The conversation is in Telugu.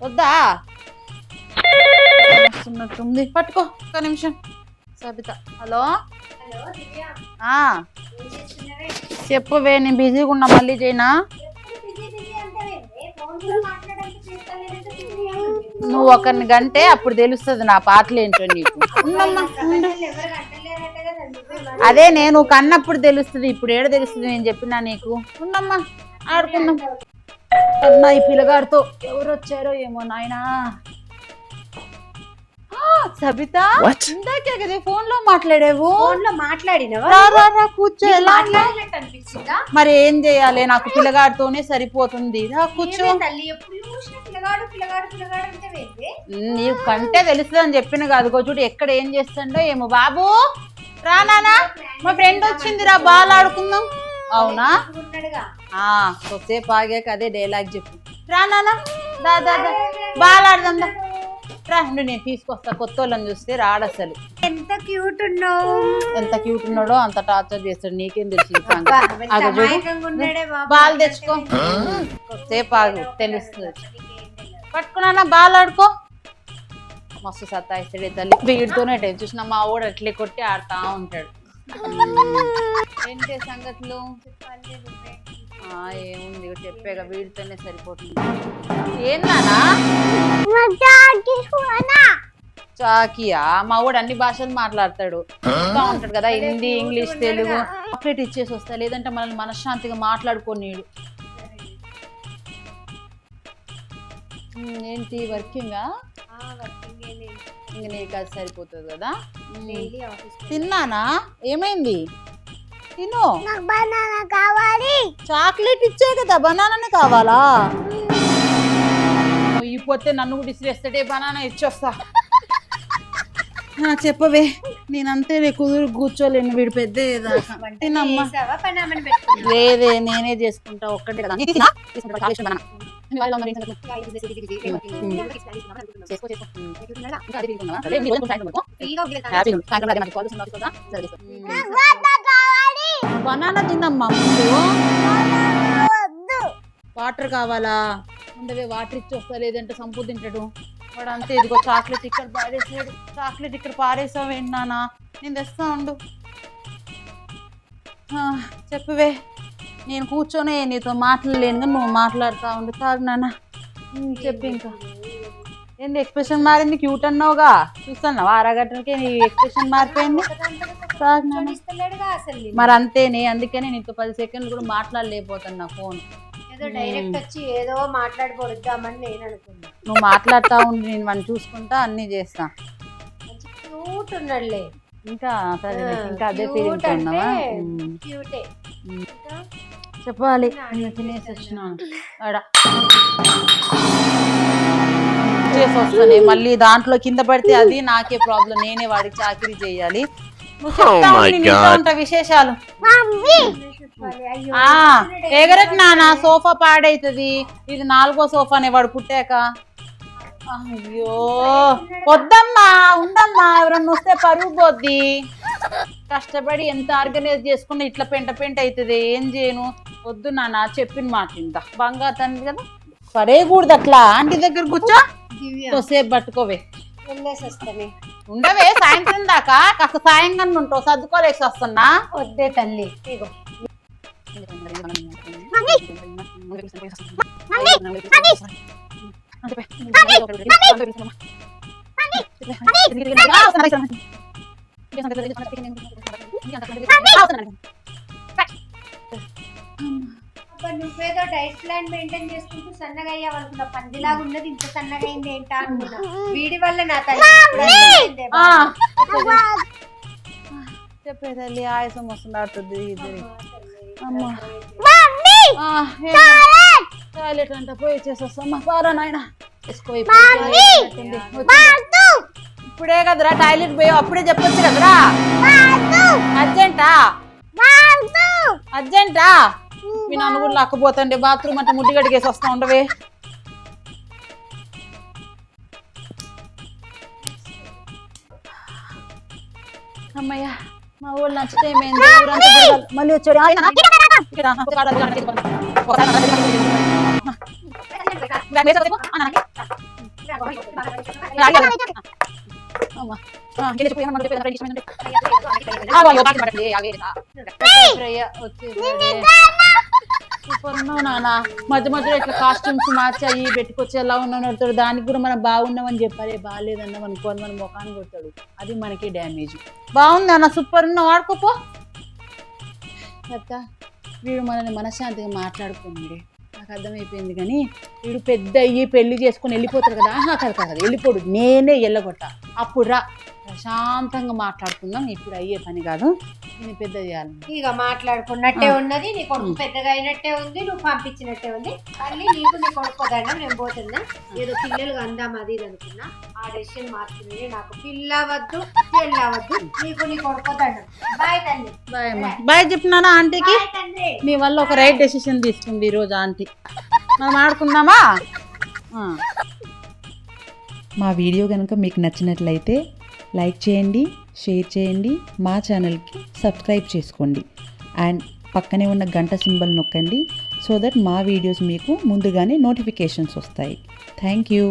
వద్దా? వస్తున్నట్టుంది. పట్టుకో ఒక్క నిమిషం. సబిత హలో? చెప్పవే నేను బిజీగా ఉన్నా మళ్ళీ చేయనా. నువ్వు ఒకరిని గంటే అప్పుడు తెలుస్తుంది నా పాటలు ఏంటో నీకు. అదే నేను కన్నప్పుడు తెలుస్తుంది ఇప్పుడు ఏడ తెలుస్తుంది నేను చెప్పినా నీకు? ఉండమ్మా ఆడుకుందాం. అన్నా ఈ పిల్లగాడితో ఎవరు వచ్చారో ఏమో నాయనా. ఆ, సబిత ఇందాకే కదా ఫోన్లో మాట్లాడేవు. ఫోన్లో మాట్లాడినవా కూర్చో ఎలా మరి ఏం చేయాలి? నాకు పిల్లగాడితోనే సరిపోతుంది. రా కూర్చో. నీకు కంటే తెలుస్తుంది అని చెప్పిన కాదు. చూడు ఎక్కడ ఏం చేస్తుండో ఏమో. బాబు రా నానా. మా ఫ్రెండ్ వచ్చింది రా బాల్ ఆడుకుందాం. అవునా? కొద్దిసేపు ఆగాక అదే డైలాగ్ చెప్పు. రా నానా దా దా దా. బాల్ ఆడదాం దా. రా ఉండు నేను తీసుకొస్తా. కొత్త వాళ్ళని చూస్తే రాడు అసలు. ఎంత క్యూట్ ఉన్నావు. ఎంత క్యూట్ ఉన్నాడో అంత టార్చర్ చేస్తాడు. నీకేం తెలుసు. బాల్ తెచ్చుకో. కొద్దిసేపు ఆగు తెలుస్తుంది. పట్టుకున్నా బాల్ ఆడుకో. మస్తు సత్తాయిస్తాడే తల్లి. వీడితోనే టైం చూసిన మా వాడు అట్లే కొట్టి ఆడుతా ఉంటాడు. ఏంటి సంగతులు? ఏముంది ఇక చెప్పేగా వీడితోనే సరిపోతుంది. ఏందన్నా చాకియా మా వాడు అన్ని భాషలు మాట్లాడతాడు. చెప్తా ఉంటాడు కదా హిందీ ఇంగ్లీష్ తెలుగు. చాక్లెట్ ఇచ్చేసి వస్తా లేదంటే మనల్ని మనశ్శాంతిగా మాట్లాడుకోనీడు ఏంటి వర్కింగా? ఇంక నీకు అది సరిపోతుంది కదా? తిన్నానా? ఏమైంది? తిను బనానా కావాలి చాక్లెట్ ఇచ్చే కదా బనానానే కావాలా ఈ పోతే నన్ను కూడా ఇసిరేస్తాడే బనానా ఇచ్చొస్తా ఆ, చెప్పవే నేనంతే కుదురు కూర్చోలేను వీడు పెద్ద తినమ్మా లేదే నేనే చేసుకుంటా ఒక్కటే కదా బనానా. మీ ముందు వాటర్ కావాలా? ఉండవే వాటర్ ఇచ్చి వస్తా లేదంటే సంపు తింటాడు. వాడు అంతే ఇదిగో చాక్లెట్ ఇక్కడ పారేసాడు. చాక్లెట్ ఇక్కడ పారేసావు ఏంటి నానా నేను తెస్తా ఉండు. చెప్పవే. నేను కూర్చొని నీతో మాట్లాడలేను కానీ నువ్వు మాట్లాడుతా ఉండు. తాగు నాన్న. చెప్పి ఇంకా. ఏంటి ఎక్స్ప్రెషన్ మారింది? క్యూట్ అన్నావుగా. చూస్తున్నావా? అరగంటలకే నీ ఎక్స్ప్రెషన్ మారిపోయింది. మరి అంతేనే అందుకనే నీతో పది సెకండ్లు కూడా మాట్లాడలేకపోతున్నా ఫోన్. ఏదో డైరెక్ట్ వచ్చి ఏదో మాట్లాడిపోద్దామని నేను అనుకున్నా. నువ్వు మాట్లాడుతా ఉండి నేను వాడిని చూసుకుంటా అన్ని చేస్తా. మంచి క్యూట్ ఉన్నాడులే. ఇంకా సరే ఇంకా అదే ఫీలింగ్ ఉన్నావా. క్యూటే చెప్పాలి. నేను తినేసి. వచ్చినాను. ఆడ చేసి వస్తానే మళ్ళీ దాంట్లో కింద పడితే అది నాకే ప్రాబ్లం నేనే వాడికి చాకరీ చేయాలి. నువ్వు చెప్తా ఉండు, నేను వింటా ఉంటా విశేషాలు. ఆ ఎగరట్ నానా సోఫా పాడైతది. ఇది నాలుగో సోఫానే వాడు పుట్టాక అయ్యో! వద్దమ్మా ఉండమ్మా ఎవరన్నా వస్తే పరుగు పోద్ది. కష్టపడి ఎంత ఆర్గనైజ్ చేసుకున్నా ఇట్లా పెంట పెంట అవుతుంది ఏం చేయను? వద్దు నాన్న చెప్పిన మాట ఇంత. బంగారు తండ్రి కదా? పడేయకూడదు అట్లా. ఆంటీ దగ్గర కూర్చో. దివ్య కొద్దిసేపు పట్టుకోవే వెళ్ళేసి వస్తానే ఉండవే సాయంత్రం దాకా కాస్త సాయంగా ఉంటావు సర్దుకోలేసి వస్తున్నా వద్దే తల్లి ఇగో అబ్బా, నువ్వేదో డైట్ ప్లాన్ మెయింటైన్ చేసుకుంటూ సన్నగా అయ్యావనుకున్నా పందిలాగా ఉన్నది ఇంత సన్నగా అయింది ఏంటా అనుకున్నా వీడి వల్ల నా తల్లి. చెప్పే తల్లి ఆయాసం వస్తుంది ఇద్దరి అమ్మా, టాయిలెట్! అంట పోయి చేసేస్తామ్మా పారా నాయన. వేసుకో ఇప్పుడే కదరా టాయిలెట్ పోయి అప్పుడే చెప్పొచ్చు కదరా. అర్జెంటా? అర్జెంటా? మీ నన్ను కూడా లాక్కపోతండి బాత్రూమ్ అంటే ముడ్డి గడిగేసి వస్తా ఉండవే. అమ్మయ్య మా ఊళ్ళు నచ్చితే. మళ్ళీ వచ్చాడు. ఆయన సూపర్ ఉన్నావు నాన్న మధ్య మధ్యలో ఇట్లా కాస్ట్యూమ్స్ మార్చాయి పెట్టుకొచ్చి ఎలా ఉన్నావు అడుగుతాడు. దానికి కూడా మనం బాగున్నామని చెప్పాలి. బాగాలేదన్నాం అనుకో మన ముఖాన్ని కొడతాడు. అది మనకి డ్యామేజ్ బాగుంది అన్న సూపర్ ఉన్నావు. ఆడుకోపో. అక్క వీడు మనల్ని మనశ్శాంతిగా మాట్లాడుకుంది నాకు అర్థమైపోయింది కానీ వీడు పెద్ద అయ్యి పెళ్ళి చేసుకుని వెళ్ళిపోతాడు కదా. ఆహా కదా కదా వెళ్ళిపోడు. నేనే వెళ్ళగొట్ట అప్పుడు రా. ప్రశాంతంగా మాట్లాడుకుందాం. ఇప్పుడు అయ్యే పని కాదు. నేను పెద్ద చేయాలి ఇక మాట్లాడుకున్నట్టే ఉన్నది నీ కొడుకు పెద్దగా అయినట్టే ఉంది నువ్వు పంపించినట్టే ఉంది. మళ్ళీ నీకు నీ కొడుకు దండం నేను పోతున్నా. ఏదో పిల్లలు అందాం అది ఇది అనుకున్నా. ఆ డెసిషన్ మార్చుకుని నాకు పిల్ల వద్దు పిల్ల వద్దు నీకు నీ కొడుకు దండం బాయ్ తల్లి బాయ్ అమ్మా. బాయ్ చెప్పినానా ఆంటీకి? నీ వల్ల ఒక రైట్ డెసిషన్ తీసుకుంది ఈరోజు ఆంటీ. మనం ఆడుకుందామా. మా వీడియో కనుక మీకు నచ్చినట్లయితే లైక్ చేయండి షేర్ చేయండి మా ఛానల్కి సబ్స్క్రైబ్ చేసుకోండి. అండ్ పక్కనే ఉన్న గంట సింబల్ నొక్కండి సో దట్ మా వీడియోస్ మీకు ముందుగానే నోటిఫికేషన్స్ వస్తాయి. Thank you.